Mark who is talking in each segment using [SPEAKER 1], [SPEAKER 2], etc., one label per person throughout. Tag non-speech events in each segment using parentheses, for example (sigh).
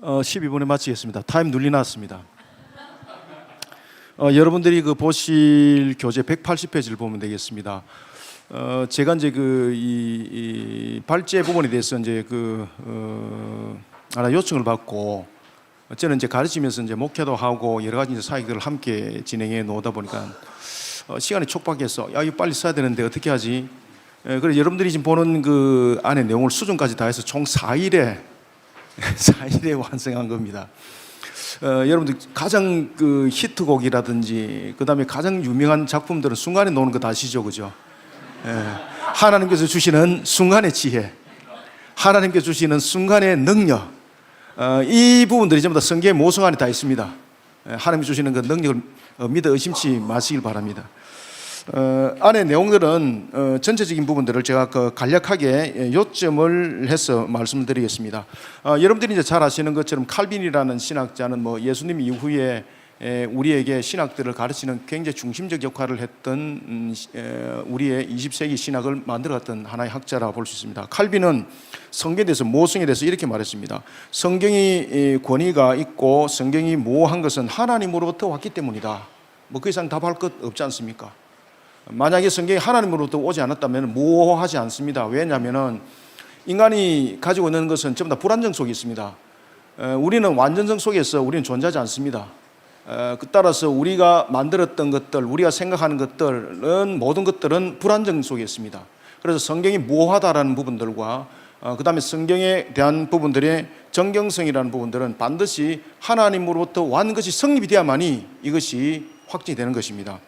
[SPEAKER 1] 어, 12분에 마치겠습니다. 타임 눌리 나왔습니다. 어, 여러분들이 그 보실 교재 180페이지를 보면 되겠습니다. 어, 제가 이제 그 이, 이 발제 부분에 대해서 이제 그 어, 하나 요청을 받고 저는 이제 가르치면서 이제 목회도 하고 여러 가지 이제 사역들을 함께 진행해 놓다 보니까 어, 시간이 촉박해서 야 이거 빨리 써야 되는데 어떻게 하지? 에, 그래서 여러분들이 지금 보는 그 안에 내용을 수준까지 다 해서 총 4일에 (laughs) 4일에 완성한 겁니다. 어, 여러분들 가장 그 히트곡이라든지 그 다음에 가장 유명한 작품들은 순간에 노는 거다 아시죠, 그죠? 예, 하나님께서 주시는 순간의 지혜, 하나님께서 주시는 순간의 능력, 어, 이 부분들이 전부 다 성경의 모성 안에 다 있습니다. 예, 하나님이 주시는 그 능력을 어, 믿어 의심치 마시길 바랍니다. 어, 안에 내용들은 어, 전체적인 부분들을 제가 그 간략하게 예, 요점을 해서 말씀드리겠습니다. 어, 여러분들이 이제 잘 아시는 것처럼 칼빈이라는 신학자는 뭐 예수님 이후에 에, 우리에게 신학들을 가르치는 굉장히 중심적 역할을 했던 음, 우리의 20세기 신학을 만들어갔던 하나의 학자라 볼 수 있습니다. 칼빈은 성경에 대해서 모성에 대해서 이렇게 말했습니다. 성경이 이, 권위가 있고 성경이 모호한 것은 하나님으로부터 왔기 때문이다. 뭐 그 이상 답할 것 없지 않습니까? 만약에 성경이 하나님으로부터 오지 않았다면 모호하지 않습니다. 왜냐하면은 인간이 가지고 있는 것은 전부 다 불안정 속에 있습니다. 에, 우리는 완전성 속에서 우리는 존재하지 않습니다. 에, 그 따라서 우리가 만들었던 것들, 우리가 생각하는 것들은 모든 것들은 불안정 속에 있습니다. 그래서 성경이 모호하다라는 부분들과 어, 그다음에 성경에 대한 부분들의 정경성이라는 부분들은 반드시 하나님으로부터 완 것이 성립이 돼야만이 이것이 확정이 되는 것입니다.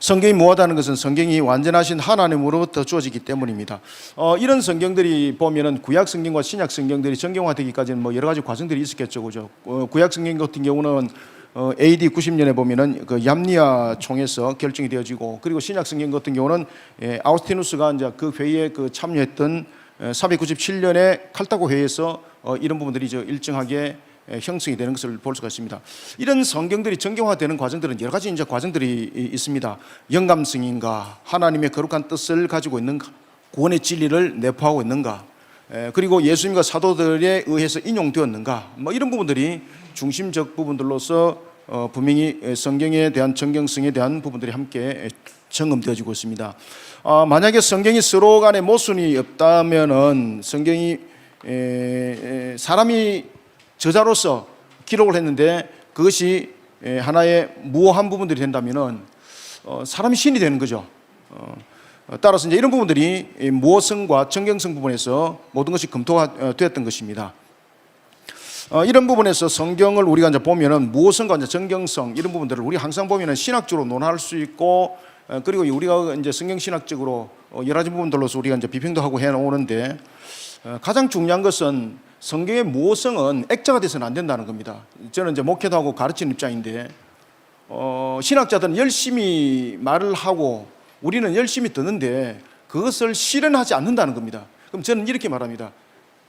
[SPEAKER 1] 성경이 무하다는 것은 성경이 완전하신 하나님으로부터 주어지기 때문입니다. 어, 이런 성경들이 보면은 구약 성경과 신약 성경들이 정경화되기까지는 뭐 여러 가지 과정들이 있었겠죠, 그죠? 어, 구약 성경 같은 경우는 어, AD 90년에 보면은 그 얌니아 총에서 결정이 되어지고 그리고 신약 성경 같은 경우는 예, 아우스티누스가 이제 그 회의에 그 참여했던 497년에 칼타고 회의에서 어, 이런 부분들이 저 일정하게 에, 형성이 되는 것을 볼 수가 있습니다. 이런 성경들이 정경화되는 과정들은 여러 가지 이제 과정들이 이- 있습니다. 영감성인가, 하나님의 거룩한 뜻을 가지고 있는가, 구원의 진리를 내포하고 있는가, 에, 그리고 예수님과 사도들에 의해서 인용되었는가, 뭐 이런 부분들이 중심적 부분들로서 어, 분명히 에, 성경에 대한 정경성에 대한 부분들이 함께 에, 점검되어지고 있습니다. 아, 만약에 성경이 서로 간에 모순이 없다면은 성경이 사람이 저자로서 기록을 했는데 그것이 에, 하나의 무한 부분들이 된다면은 어, 사람이 신이 되는 거죠. 어, 어, 따라서 이제 이런 부분들이 이 모성과 정경성 부분에서 모든 것이 검토가 어, 되었던 것입니다. 어, 이런 부분에서 성경을 우리가 이제 보면은 무엇인가 이제 정경성 이런 부분들을 우리 항상 보면은 신학적으로 논할 수 있고 어, 그리고 우리가 이제 성경 신학적으로 어, 여러 가지 부분들로서 우리가 이제 비평도 하고 해 오는데 어, 가장 중요한 것은 성경의 무엇성은 액자가 돼서는 안 된다는 겁니다. 저는 이제 목회도 하고 가르치는 입장인데 어, 신학자들은 열심히 말을 하고 우리는 열심히 듣는데 그것을 실현하지 않는다는 겁니다. 그럼 저는 이렇게 말합니다.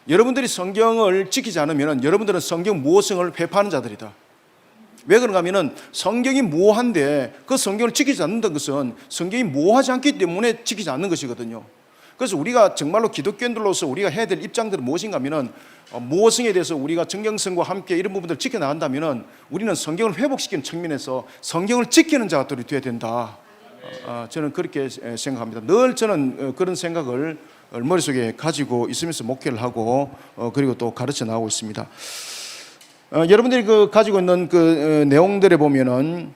[SPEAKER 1] 여러분들이 성경을 지키지 않으면 여러분들은 성경 무호성을 회파하는 자들이다. 왜 그런가 하면은 성경이 모호한데 그 성경을 지키지 않는다는 것은 성경이 모호하지 않기 때문에 지키지 않는 것이거든요. 그래서 우리가 정말로 기독교인들로서 우리가 해야 될 입장들은 무엇인가 하면은 어, 모호성에 대해서 우리가 정경성과 함께 이런 부분들을 지켜나간다면은 우리는 성경을 회복시키는 측면에서 성경을 지키는 자들이 되어야 된다. 어, 저는 그렇게 에, 생각합니다. 늘 저는 어, 그런 생각을 어, 머릿속에 가지고 있으면서 목회를 하고 어, 그리고 또 가르쳐 나가고 있습니다. 어, 여러분들이 그 가지고 있는 그 어, 내용들에 보면은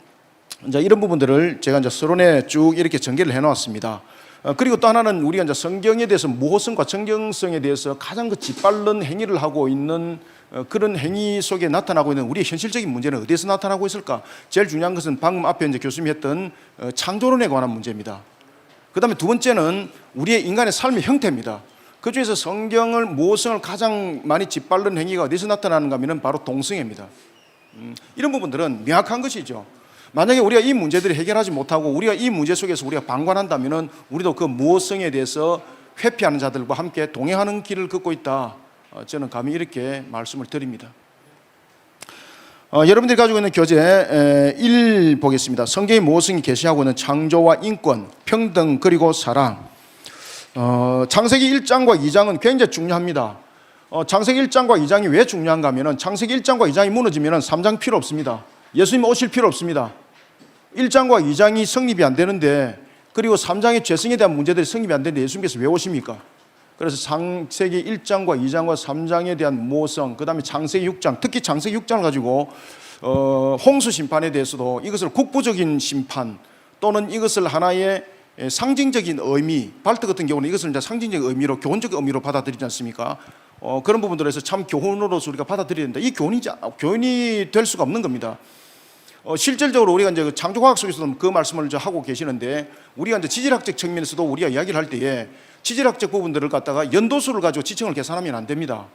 [SPEAKER 1] 이제 이런 부분들을 제가 이제 서론에 쭉 이렇게 전개를 해놓았습니다. 어, 그리고 또 하나는 우리가 이제 성경에 대해서 무호성과 정경성에 대해서 가장 그 짓밟는 행위를 하고 있는 어, 그런 행위 속에 나타나고 있는 우리의 현실적인 문제는 어디에서 나타나고 있을까? 제일 중요한 것은 방금 앞에 이제 교수님이 했던 어, 창조론에 관한 문제입니다. 그 다음에 두 번째는 우리의 인간의 삶의 형태입니다. 그 중에서 성경을 모성을 가장 많이 짓밟는 행위가 어디서 나타나는가 하면 바로 동성애입니다. 음, 이런 부분들은 명확한 것이죠. 만약에 우리가 이 문제들을 해결하지 못하고 우리가 이 문제 속에서 우리가 방관한다면 우리도 그 무호성에 대해서 회피하는 자들과 함께 동행하는 길을 걷고 있다. 어, 저는 감히 이렇게 말씀을 드립니다. 어, 여러분들이 가지고 있는 교재 에, 1 보겠습니다. 성경의 모성이 계시하고 있는 창조와 인권, 평등 그리고 사랑. 어, 창세기 1장과 2장은 굉장히 중요합니다. 어, 창세기 1장과 2장이 왜 중요한가 하면은 창세기 1장과 2장이 무너지면은 3장 필요 없습니다. 예수님 오실 필요 없습니다. 1장과 2장이 성립이 안 되는데 그리고 3장의 죄성에 대한 문제들이 성립이 안 되는데 예수님께서 왜 오십니까? 그래서 창세기 1장과 2장과 3장에 대한 모성, 그 다음에 창세기 6장, 특히 창세기 6장을 가지고 어, 홍수 심판에 대해서도 이것을 국부적인 심판 또는 이것을 하나의 에, 상징적인 의미, 발트 같은 경우는 이것을 이제 상징적인 의미로 교훈적 의미로 받아들이지 않습니까? 어, 그런 부분들에서 참 교훈으로서 우리가 받아들여야 된다. 이 교훈이 교훈이 될 수가 없는 겁니다. 어, 실질적으로 우리가 이제 그 창조과학 속에서도 그 말씀을 이제 하고 계시는데 우리가 이제 지질학적 측면에서도 우리가 이야기를 할 때에 지질학적 부분들을 갖다가 연도수를 가지고 지층을 계산하면 안 됩니다.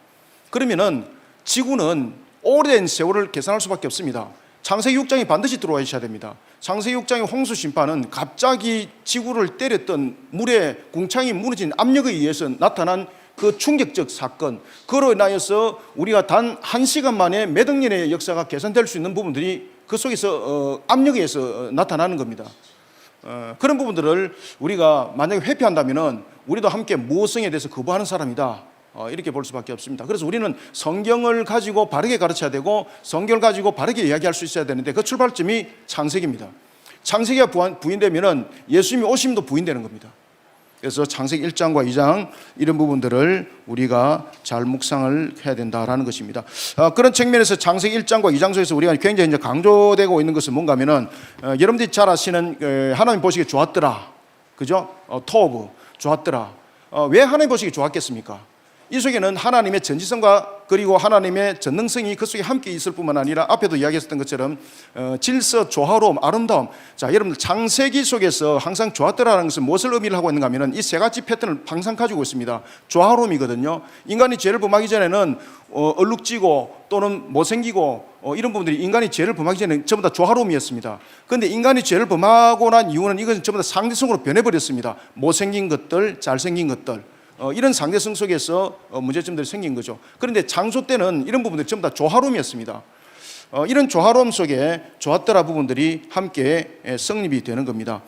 [SPEAKER 1] 그러면은 지구는 오랜 세월을 계산할 수밖에 없습니다. 창세기 6장이 반드시 들어와 있어야 됩니다. 창세기 6장의 홍수 심판은 갑자기 지구를 때렸던 물의 궁창이 무너진 압력에 의해서 나타난 그 충격적 사건, 그로 인하여서 우리가 단 한 시간 만에 몇 억 년의 역사가 계산될 수 있는 부분들이 그 속에서 어, 압력에 의해서 어, 나타나는 겁니다. 어, 그런 부분들을 우리가 만약에 회피한다면은 우리도 함께 모성에 대해서 거부하는 사람이다. 어, 이렇게 볼 수밖에 없습니다. 그래서 우리는 성경을 가지고 바르게 가르쳐야 되고 성경을 가지고 바르게 이야기할 수 있어야 되는데 그 출발점이 창세기입니다. 창세기가 부인되면은 예수님이 오심도 부인되는 겁니다. 그래서 창세기 1장과 2장 이런 부분들을 우리가 잘 묵상을 해야 된다라는 것입니다. 어, 그런 측면에서 창세기 1장과 2장 속에서 우리가 굉장히 이제 강조되고 있는 것은 뭔가면은 어, 여러분들이 잘 아시는 어, 하나님 보시기에 좋았더라, 그죠? 어, 토브 좋았더라. 어, 왜 하나님 보시기 좋았겠습니까? 이 속에는 하나님의 전지성과 그리고 하나님의 전능성이 그 속에 함께 있을 뿐만 아니라 앞에도 이야기했었던 것처럼 어, 질서, 조화로움, 아름다움. 자, 여러분들 창세기 속에서 항상 좋았더라는 것은 무엇을 의미를 하고 있는가 하면은 이 세 가지 패턴을 항상 가지고 있습니다. 조화로움이거든요. 인간이 죄를 범하기 전에는 어, 얼룩지고 또는 못생기고 어, 이런 부분들이 인간이 죄를 범하기 전에 전부 다 조화로움이었습니다. 그런데 인간이 죄를 범하고 난 이후는 이것은 전부 다 상대성으로 변해버렸습니다. 못생긴 것들, 잘생긴 것들. 어, 이런 상대성 속에서 어, 문제점들이 생긴 거죠. 그런데 창조 때는 이런 부분들이 전부 다 조화로움이었습니다. 어, 이런 조화로움 속에 좋았더라 부분들이 함께 에, 성립이 되는 겁니다.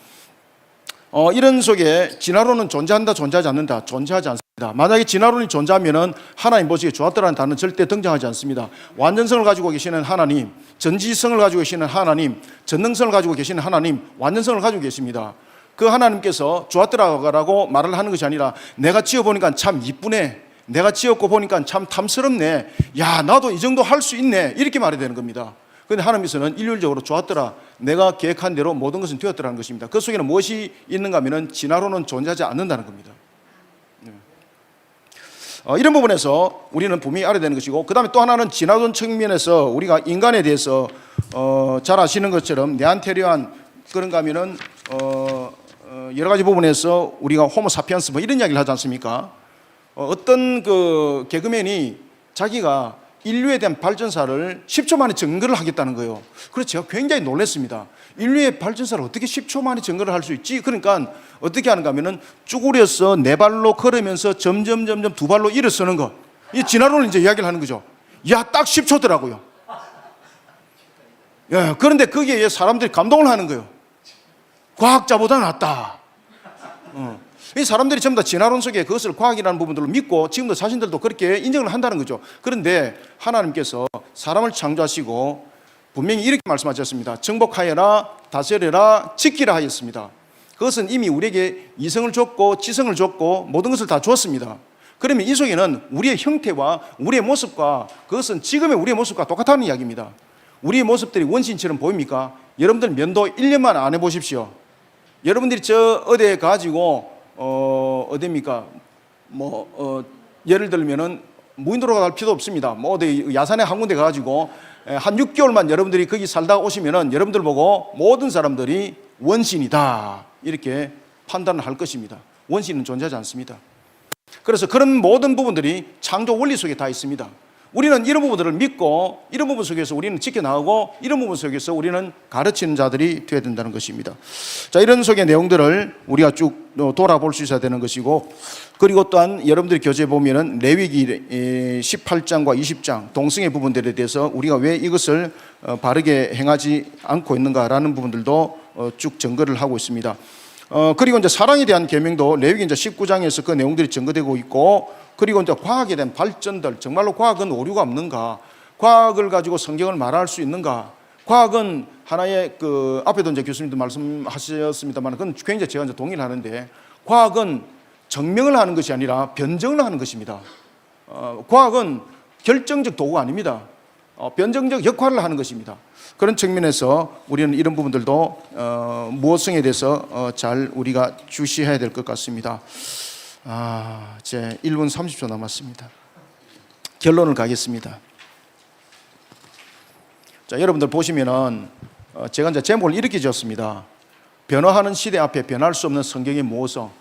[SPEAKER 1] 어, 이런 속에 진화론은 존재한다, 존재하지 않는다, 존재하지 않습니다. 만약에 진화론이 존재하면은 하나님 보시기에 좋았더라는 단어는 절대 등장하지 않습니다. 완전성을 가지고 계시는 하나님, 전지성을 가지고 계시는 하나님, 전능성을 가지고 계시는 하나님, 완전성을 가지고 계십니다. 그 하나님께서 좋았더라고 말을 하는 것이 아니라 내가 지어보니까 참 이쁘네. 내가 지었고 보니까 참 탐스럽네. 야, 나도 이 정도 할 수 있네. 이렇게 말이 되는 겁니다. 그런데 하나님께서는 일률적으로 좋았더라. 내가 계획한 대로 모든 것은 되었더라는 것입니다. 그 속에는 무엇이 있는가 하면은 진화로는 존재하지 않는다는 겁니다. 네. 어, 이런 부분에서 우리는 분명히 알아야 되는 것이고 그 다음에 또 하나는 진화론 측면에서 우리가 인간에 대해서 어, 잘 아시는 것처럼 네안테리안 그런가 하면은 어, 어, 여러 가지 부분에서 우리가 호모 사피엔스 뭐 이런 이야기를 하지 않습니까? 어, 어떤 그 개그맨이 자기가 인류에 대한 발전사를 10초 만에 증거를 하겠다는 거예요. 그래서 제가 굉장히 놀랐습니다. 인류의 발전사를 어떻게 10초 만에 증거를 할 수 있지? 그러니까 어떻게 하는가 하면은 쭈그려서 네 발로 걸으면서 점점 점점 두 발로 일어서는 것. 이 진화론을 이제 이야기를 하는 거죠. 야, 딱 10초더라고요. 예, 그런데 거기에 사람들이 감동을 하는 거예요. 과학자보다 낫다. 어. 이 사람들이 전부 다 진화론 속에 그것을 과학이라는 부분들로 믿고 지금도 자신들도 그렇게 인정을 한다는 거죠. 그런데 하나님께서 사람을 창조하시고 분명히 이렇게 말씀하셨습니다. 정복하여라, 다스려라, 지키라 하였습니다. 그것은 이미 우리에게 이성을 줬고 지성을 줬고 모든 것을 다 주었습니다. 그러면 이 속에는 우리의 형태와 우리의 모습과 그것은 지금의 우리의 모습과 똑같다는 이야기입니다. 우리의 모습들이 원신처럼 보입니까? 여러분들 면도 1년만 안 해보십시오. 여러분들이 저 어디에 가지고 어 어디입니까? 뭐 어, 예를 들면은 무인도로 갈 필요 없습니다. 뭐 어디 야산에 한 군데 가지고 한 6개월만 여러분들이 거기 살다 오시면은 여러분들 보고 모든 사람들이 원신이다 이렇게 판단을 할 것입니다. 원신은 존재하지 않습니다. 그래서 그런 모든 부분들이 창조 원리 속에 다 있습니다. 우리는 이런 부분들을 믿고 이런 부분 속에서 우리는 지켜나가고 이런 부분 속에서 우리는 가르치는 자들이 되어야 된다는 것입니다. 자, 이런 속의 내용들을 우리가 쭉 돌아볼 수 있어야 되는 것이고 그리고 또한 여러분들이 교재에 보면은 레위기 18장과 20장 동성애 부분들에 대해서 우리가 왜 이것을 어, 바르게 행하지 않고 있는가라는 부분들도 어, 쭉 증거를 하고 있습니다. 어, 그리고 이제 사랑에 대한 계명도 레위기 이제 19장에서 그 내용들이 증거되고 있고 그리고 이제 과학에 대한 발전들 정말로 과학은 오류가 없는가? 과학을 가지고 성경을 말할 수 있는가? 과학은 하나의 그 앞에도 이제 교수님도 말씀하셨습니다만 그건 굉장히 제가 이제 동의를 하는데 과학은 증명을 하는 것이 아니라 변증을 하는 것입니다. 어, 과학은 결정적 도구가 아닙니다. 어, 변정적 역할을 하는 것입니다. 그런 측면에서 우리는 이런 부분들도 어, 모성에 대해서 어, 잘 우리가 주시해야 될 것 같습니다. 아, 제 1분 30초 남았습니다. 결론을 가겠습니다. 자, 여러분들 보시면은 어, 제가 이제 제목을 이렇게 지었습니다. 변화하는 시대 앞에 변할 수 없는 성경의 모성.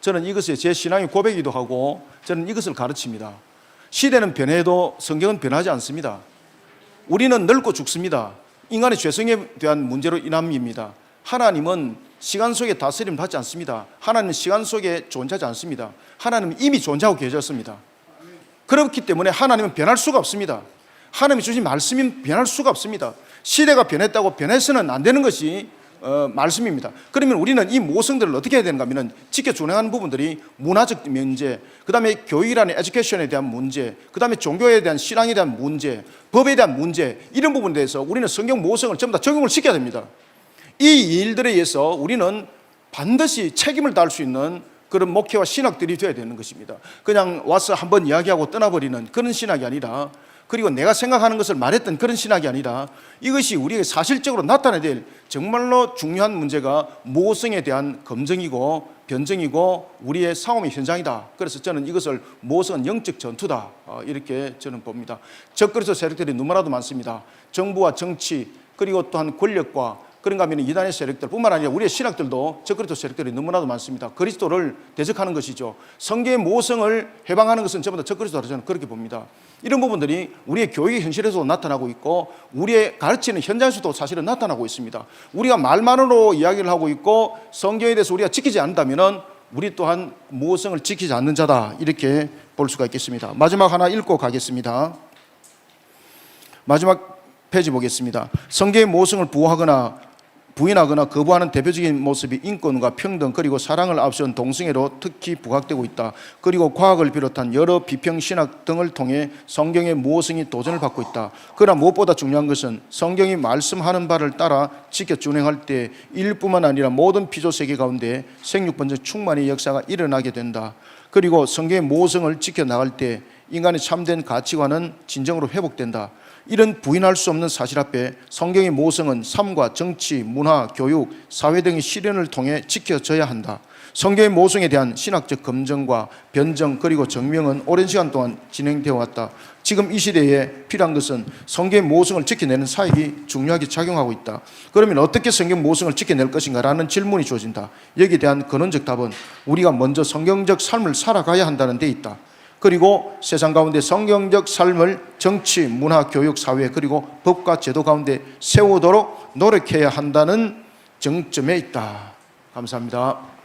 [SPEAKER 1] 저는 이것에 제 신앙의 고백이기도 하고 저는 이것을 가르칩니다. 시대는 변해도 성경은 변하지 않습니다. 우리는 늙고 죽습니다. 인간의 죄성에 대한 문제로 인함입니다. 하나님은 시간 속에 다스림 받지 않습니다. 하나님은 시간 속에 존재하지 않습니다. 하나님은 이미 존재하고 계셨습니다. 그렇기 때문에 하나님은 변할 수가 없습니다. 하나님이 주신 말씀이 변할 수가 없습니다. 시대가 변했다고 변해서는 안 되는 것이 어, 말씀입니다. 그러면 우리는 이 모성들을 어떻게 해야 되는가 하면 지켜 준행하는 부분들이 문화적 문제, 그 다음에 교육이라는 에듀케이션에 대한 문제, 그 다음에 종교에 대한 신앙에 대한 문제, 법에 대한 문제, 이런 부분에 대해서 우리는 성경 모성을 전부 다 적용을 시켜야 됩니다. 이 일들에 의해서 우리는 반드시 책임을 다할 수 있는 그런 목회와 신학들이 되어야 되는 것입니다. 그냥 와서 한번 이야기하고 떠나버리는 그런 신학이 아니라 그리고 내가 생각하는 것을 말했던 그런 신학이 아니라 이것이 우리에게 사실적으로 나타나야 될 정말로 중요한 문제가 모성에 대한 검증이고 변증이고 우리의 상업의 현장이다. 그래서 저는 이것을 모성은 영적 전투다. 어, 이렇게 저는 봅니다. 적그리스도 세력들이 너무나도 많습니다. 정부와 정치 그리고 또한 권력과 그런가 하면 이단의 세력들 뿐만 아니라 우리의 신학들도 적그리스도 세력들이 너무나도 많습니다. 그리스도를 대적하는 것이죠. 성경의 모성을 해방하는 것은 전부 다 적그리스도라 저는 그렇게 봅니다. 이런 부분들이 우리의 교육의 현실에서도 나타나고 있고 우리의 가르치는 현장에서도 사실은 나타나고 있습니다. 우리가 말만으로 이야기를 하고 있고 성경에 대해서 우리가 지키지 않는다면은 우리 또한 모성을 지키지 않는 자다 이렇게 볼 수가 있겠습니다. 마지막 하나 읽고 가겠습니다. 마지막 페이지 보겠습니다. 성경의 모성을 부호하거나 부인하거나 거부하는 대표적인 모습이 인권과 평등 그리고 사랑을 앞세운 동성애로 특히 부각되고 있다. 그리고 과학을 비롯한 여러 비평 신학 등을 통해 성경의 모성이 도전을 받고 있다. 그러나 무엇보다 중요한 것은 성경이 말씀하는 바를 따라 지켜 준행할 때 일뿐만 아니라 모든 피조 세계 가운데 생육 번째 충만의 역사가 일어나게 된다. 그리고 성경의 모성을 지켜 나갈 때 인간의 참된 가치관은 진정으로 회복된다. 이런 부인할 수 없는 사실 앞에 성경의 모성은 삶과 정치, 문화, 교육, 사회 등의 실현을 통해 지켜져야 한다. 성경의 모성에 대한 신학적 검증과 변정 그리고 증명은 오랜 시간 동안 진행되어 왔다. 지금 이 시대에 필요한 것은 성경의 모성을 지켜내는 사역이 중요하게 작용하고 있다. 그러면 어떻게 성경 모성을 지켜낼 것인가라는 질문이 주어진다. 여기에 대한 근원적 답은 우리가 먼저 성경적 삶을 살아가야 한다는 데 있다. 그리고 세상 가운데 성경적 삶을 정치, 문화, 교육, 사회 그리고 법과 제도 가운데 세우도록 노력해야 한다는 정점에 있다. 감사합니다.